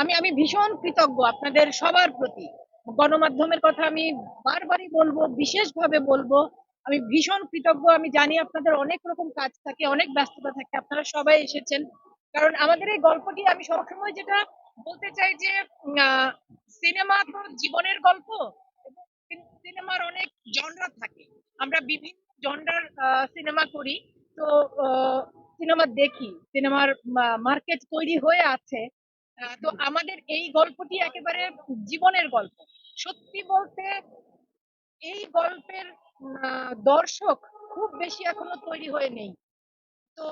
আমি আমি ভীষণ কৃতজ্ঞ আপনাদের সবার প্রতি। গণমাধ্যমের কথা আমি বারবারই বলব, বিশেষভাবে বলব। আমি ভীষণ কৃতজ্ঞ, আমি জানি আপনাদের অনেক রকম কাজ থাকে, অনেক ব্যস্ততা থাকে, আপনারা সবাই এসেছেন। কারণ আমাদের এই গল্পটি, আমি সবসময় যেটা বলতে চাই যে সিনেমা তো জীবনের গল্প সিনেমার অনেক জনরা থাকে। আমরা বিভিন্ন জনরার সিনেমা করি। তো সিনেমা দেখি, সিনেমার মার্কেট তৈরি হয়ে আছে। তো আমাদের এই গল্পটি একেবারে জীবনের গল্প। সত্যি বলতে এই গল্পের দর্শক খুব বেশি এখনও তৈরি হয়ে নেই। তো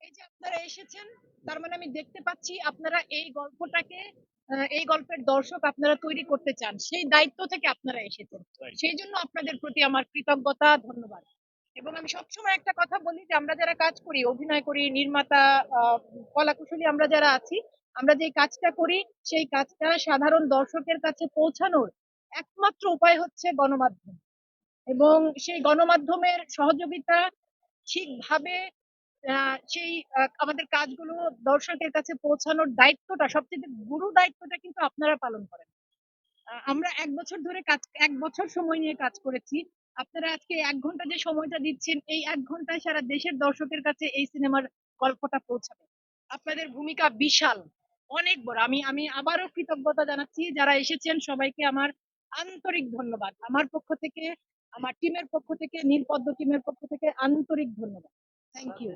এই যে আপনারা এসেছেন তার মানে আমি দেখতে পাচ্ছি আপনারা এই গল্পটাকে এই গল্পের দর্শক আপনারা তৈরি করতে চান সেই দায়িত্ব থেকে আপনারা এসেছেন। সেই জন্য আপনাদের প্রতি আমার কৃতজ্ঞতা ধন্যবাদ। এবং আমি সবসময় একটা কথা বলি যে আমরা যারা কাজ করি অভিনয় করি নির্মাতা আহ, কলাকুশলী আমরা যারা আছি আমরা যে কাজটা করি, সেই কাজটা সাধারণ দর্শকের কাছে পৌঁছানোর একমাত্র উপায় হচ্ছে গণমাধ্যম। এবং সেই গণমাধ্যমের সহযোগিতা ঠিকভাবে সেই আমাদের কাজগুলো দর্শকের কাছে পৌঁছানোর দায়িত্বটা, সবচেয়ে গুরু দায়িত্বটা কিন্তু আপনারা পালন করেন। আমরা এক বছর ধরে কাজ, এক বছর সময় নিয়ে কাজ করেছি। আপনারা আজকে এক ঘণ্টা যে সময়টা দিচ্ছেন, এই এক ঘন্টায় সারা দেশের দর্শকের কাছে এই সিনেমার গল্পটা পৌঁছাবে। আপনাদের ভূমিকা বিশাল। অনেক বড়। আমি আমি আবারও কৃতজ্ঞতা জানাচ্ছি যারা এসেছেন, সবাইকে আমার আন্তরিক ধন্যবাদ। আমার পক্ষ থেকে, আমার টিমের পক্ষ থেকে নীলপদ্ম টিমের পক্ষ থেকে আন্তরিক ধন্যবাদ। Thank you